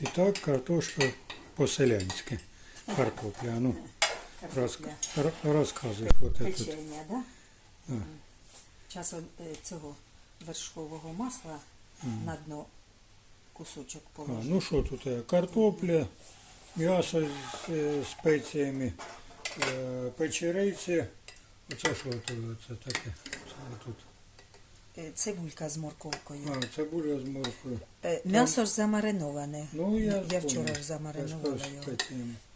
І так картошка по-селянськи. Картопля. Ну, роз, розказуй, що ти тут. Печення, да? Да. Часом е, цього вершкового масла на дно кусочок А, ну що тут? е, Картопля, м'ясо з е, спеціями, е, печериці. Оце що тут? Це таке? Це тут. Е, Цибулька з морковкою. А, цибуля з моркою. Е, М'ясо ж замариноване. Ну, я, Я вчора ж замаринувала Я його.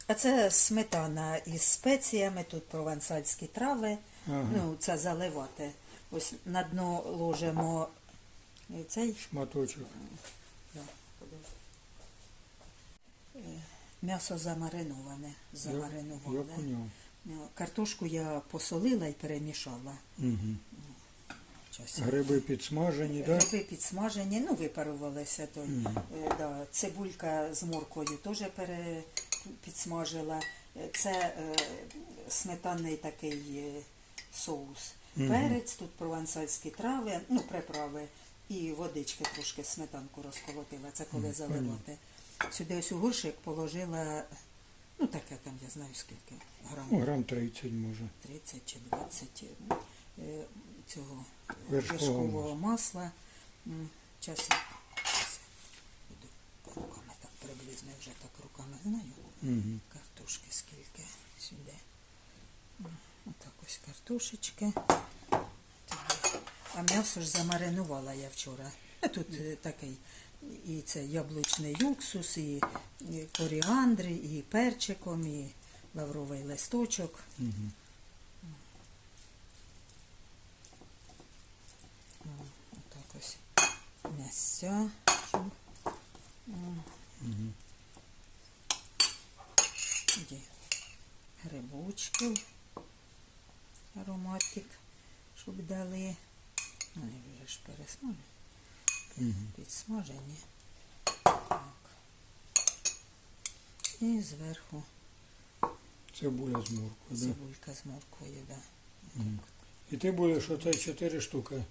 А це сметана із спеціями, тут провансальські трави. Ага. Ну, це заливати. Ось на дно ложимо цей Шматочок. Е, м'ясо замариноване. Я, я Замариноване. поняв. Ну, Картошку я посолила і перемішала. Угу. Щас. Гриби підсмажені, так? Гриби підсмажені, ну випарувалися. То, е, да. Цибулька з моркою теж пере, підсмажила. Е, Це е, сметанний такий е, соус. Перець, тут провансальські трави, ну, приправи і водички трошки сметанку розколотила. Це коли заливати. Сюди ось у горшик положила, ну таке там, я знаю скільки грам. Ну, грам 30 може. 30 чи 20 е, цього Вершкового вершкового масла. Час я щас я буду руками так приблизно, вже так руками знаю. Угу. Картошки скільки сюди. Отак ось картошечки. А м'ясо ж замаринувала я вчора. Тут е, такий і це яблучний уксус, і, і коріандри, і перчиком, і лавровий листочок. Угу. Отак ось м'ясця. щоб, м, Є грибочків, ароматик, щоб дали. Ну, Вони вже ж пересмажені, Угу. підсмажені. Так. І зверху Цибуля з моркою, да? цибулька з морквою, да. І ти будеш оце 4 штуки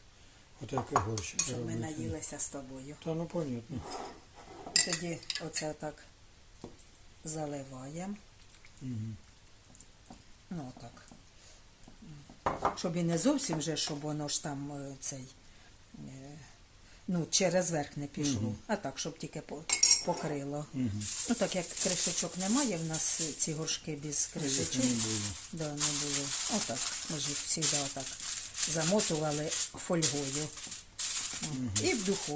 отаке горщик щоб ми робити. наїлися з тобою. Та ну понятно. Тоді оце так заливаємо. Угу. Ну так. Щоб і не зовсім же, щоб воно ж там е, цей. е, Ну, через верх не пішло, а так, щоб тільки по- покрило. Угу. Ну так як кришечок немає, в нас е, ці горшки без кришечок. Да, не було. Отак. Ми ж їх завжди отак замотували фольгою. Угу. І в духовку.